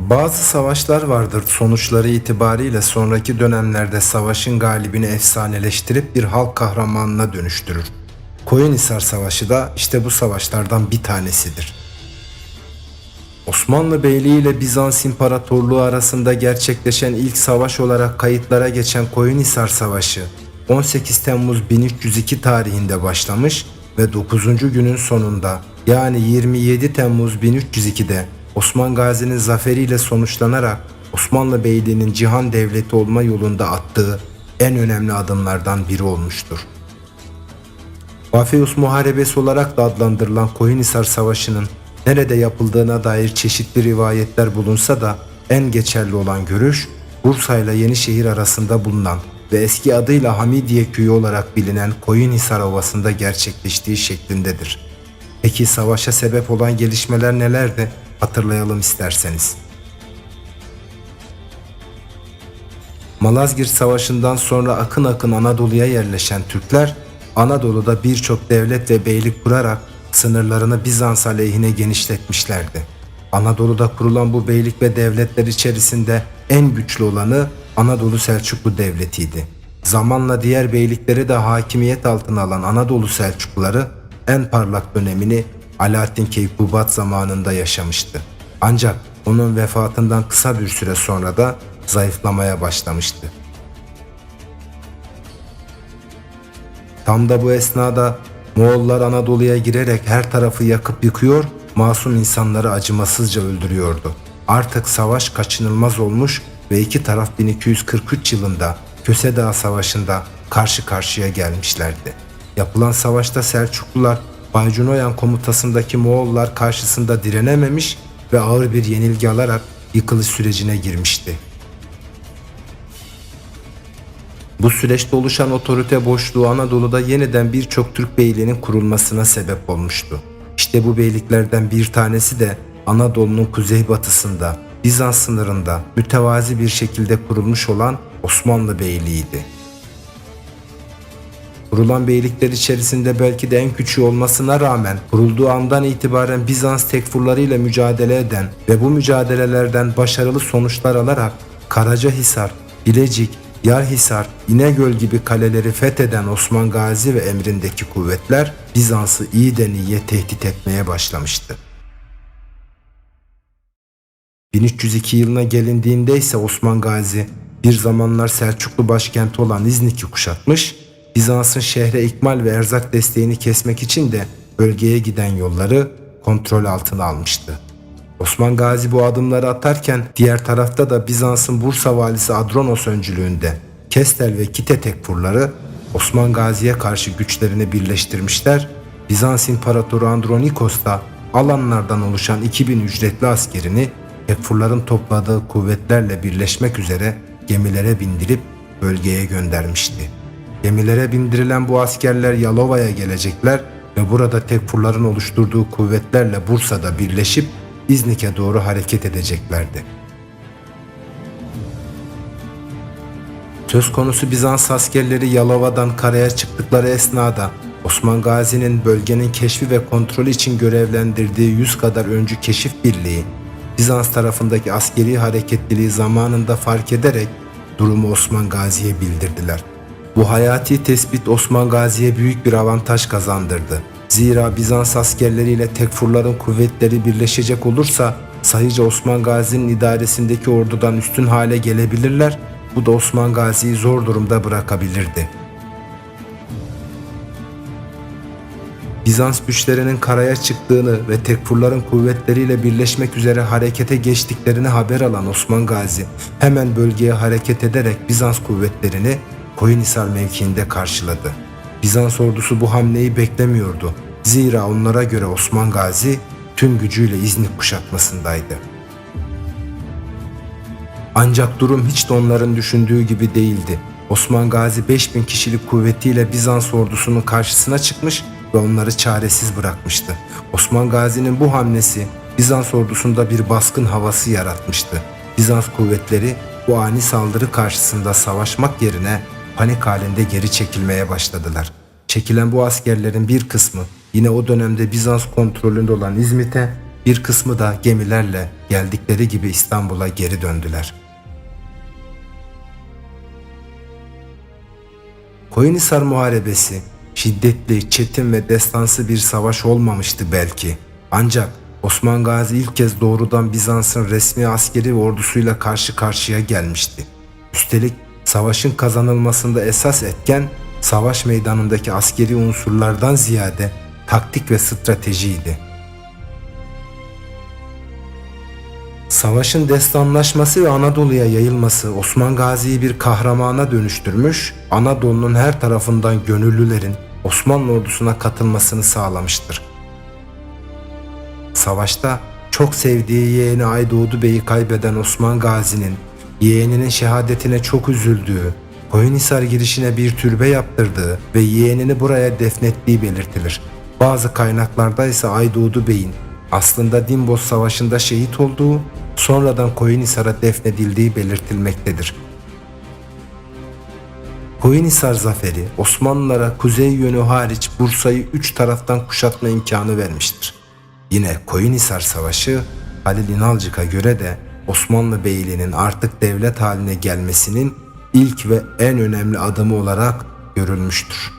Bazı savaşlar vardır sonuçları itibariyle sonraki dönemlerde savaşın galibini efsaneleştirip bir halk kahramanına dönüştürür. Koyunhisar Savaşı da işte bu savaşlardan bir tanesidir. Osmanlı Beyliği ile Bizans İmparatorluğu arasında gerçekleşen ilk savaş olarak kayıtlara geçen Koyunhisar Savaşı 18 Temmuz 1302 tarihinde başlamış ve 9. günün sonunda yani 27 Temmuz 1302'de Osman Gazi'nin zaferiyle sonuçlanarak Osmanlı Beyliği'nin cihan devleti olma yolunda attığı en önemli adımlardan biri olmuştur. Vafeus Muharebesi olarak da adlandırılan Koyunhisar Savaşı'nın nerede yapıldığına dair çeşitli rivayetler bulunsa da en geçerli olan görüş Bursa ile Yenişehir arasında bulunan ve eski adıyla Hamidiye köyü olarak bilinen Koyunhisar Ovası'nda gerçekleştiği şeklindedir. Peki savaşa sebep olan gelişmeler nelerdi? Hatırlayalım isterseniz. Malazgirt Savaşı'ndan sonra akın akın Anadolu'ya yerleşen Türkler, Anadolu'da birçok devlet ve beylik kurarak sınırlarını Bizans aleyhine genişletmişlerdi. Anadolu'da kurulan bu beylik ve devletler içerisinde en güçlü olanı Anadolu Selçuklu Devleti'ydi. Zamanla diğer beylikleri de hakimiyet altına alan Anadolu Selçukluları en parlak dönemini Alaaddin Keykubat zamanında yaşamıştı. Ancak onun vefatından kısa bir süre sonra da zayıflamaya başlamıştı. Tam da bu esnada Moğollar Anadolu'ya girerek her tarafı yakıp yıkıyor, masum insanları acımasızca öldürüyordu. Artık savaş kaçınılmaz olmuş ve iki taraf 1243 yılında Köse Dağı Savaşı'nda karşı karşıya gelmişlerdi. Yapılan savaşta Selçuklular Baycunoyan komutasındaki Moğollar karşısında direnememiş ve ağır bir yenilgi alarak yıkılış sürecine girmişti. Bu süreçte oluşan otorite boşluğu Anadolu'da yeniden birçok Türk beyliğinin kurulmasına sebep olmuştu. İşte bu beyliklerden bir tanesi de Anadolu'nun kuzeybatısında, Bizans sınırında mütevazi bir şekilde kurulmuş olan Osmanlı Beyliği'ydi. Kurulan beylikler içerisinde belki de en küçüğü olmasına rağmen kurulduğu andan itibaren Bizans tekfurlarıyla mücadele eden ve bu mücadelelerden başarılı sonuçlar alarak Karacahisar, Bilecik, Yarhisar, İnegöl gibi kaleleri fetheden Osman Gazi ve emrindeki kuvvetler Bizans'ı iyiden iyiye tehdit etmeye başlamıştı. 1302 yılına gelindiğinde ise Osman Gazi bir zamanlar Selçuklu başkenti olan İznik'i kuşatmış, Bizans'ın şehre ikmal ve erzak desteğini kesmek için de bölgeye giden yolları kontrol altına almıştı. Osman Gazi bu adımları atarken diğer tarafta da Bizans'ın Bursa valisi Adronos öncülüğünde Kestel ve Kite tekfurları Osman Gazi'ye karşı güçlerini birleştirmişler. Bizans İmparatoru Andronikos da alanlardan oluşan 2000 ücretli askerini tekfurların topladığı kuvvetlerle birleşmek üzere gemilere bindirip bölgeye göndermişti. Gemilere bindirilen bu askerler Yalova'ya gelecekler ve burada tekfurların oluşturduğu kuvvetlerle Bursa'da birleşip İznik'e doğru hareket edeceklerdi. Söz konusu Bizans askerleri Yalova'dan karaya çıktıkları esnada Osman Gazi'nin bölgenin keşfi ve kontrolü için görevlendirdiği 100 kadar öncü keşif birliği Bizans tarafındaki askeri hareketliliği zamanında fark ederek durumu Osman Gazi'ye bildirdiler. Bu hayati tespit Osman Gazi'ye büyük bir avantaj kazandırdı. Zira Bizans askerleriyle tekfurların kuvvetleri birleşecek olursa sayıca Osman Gazi'nin idaresindeki ordudan üstün hale gelebilirler. Bu da Osman Gazi'yi zor durumda bırakabilirdi. Bizans güçlerinin karaya çıktığını ve tekfurların kuvvetleriyle birleşmek üzere harekete geçtiklerini haber alan Osman Gazi hemen bölgeye hareket ederek Bizans kuvvetlerini Koyunhisar mevkiinde karşıladı. Bizans ordusu bu hamleyi beklemiyordu. Zira onlara göre Osman Gazi tüm gücüyle İznik kuşatmasındaydı. Ancak durum hiç de onların düşündüğü gibi değildi. Osman Gazi 5000 kişilik kuvvetiyle Bizans ordusunun karşısına çıkmış ve onları çaresiz bırakmıştı. Osman Gazi'nin bu hamlesi Bizans ordusunda bir baskın havası yaratmıştı. Bizans kuvvetleri bu ani saldırı karşısında savaşmak yerine panik halinde geri çekilmeye başladılar. Çekilen bu askerlerin bir kısmı yine o dönemde Bizans kontrolünde olan İzmit'e, bir kısmı da gemilerle geldikleri gibi İstanbul'a geri döndüler. Koyunhisar Muharebesi şiddetli, çetin ve destansı bir savaş olmamıştı belki. Ancak Osman Gazi ilk kez doğrudan Bizans'ın resmi askeri ordusuyla karşı karşıya gelmişti. Üstelik savaşın kazanılmasında esas etken savaş meydanındaki askeri unsurlardan ziyade taktik ve stratejiydi. Savaşın destanlaşması ve Anadolu'ya yayılması Osman Gazi'yi bir kahramana dönüştürmüş, Anadolu'nun her tarafından gönüllülerin Osmanlı ordusuna katılmasını sağlamıştır. Savaşta çok sevdiği yeğeni Aydoğdu Bey'i kaybeden Osman Gazi'nin yeğeninin şehadetine çok üzüldüğü, Koyunhisar girişine bir türbe yaptırdığı ve yeğenini buraya defnettiği belirtilir. Bazı kaynaklarda ise Aydoğdu Bey'in aslında Dimbos Savaşı'nda şehit olduğu, sonradan Koyunhisar'a defnedildiği belirtilmektedir. Koyunhisar zaferi Osmanlılara kuzey yönü hariç Bursa'yı üç taraftan kuşatma imkanı vermiştir. Yine Koyunhisar Savaşı Halil İnalcık'a göre de Osmanlı Beyliği'nin artık devlet haline gelmesinin ilk ve en önemli adımı olarak görülmüştür.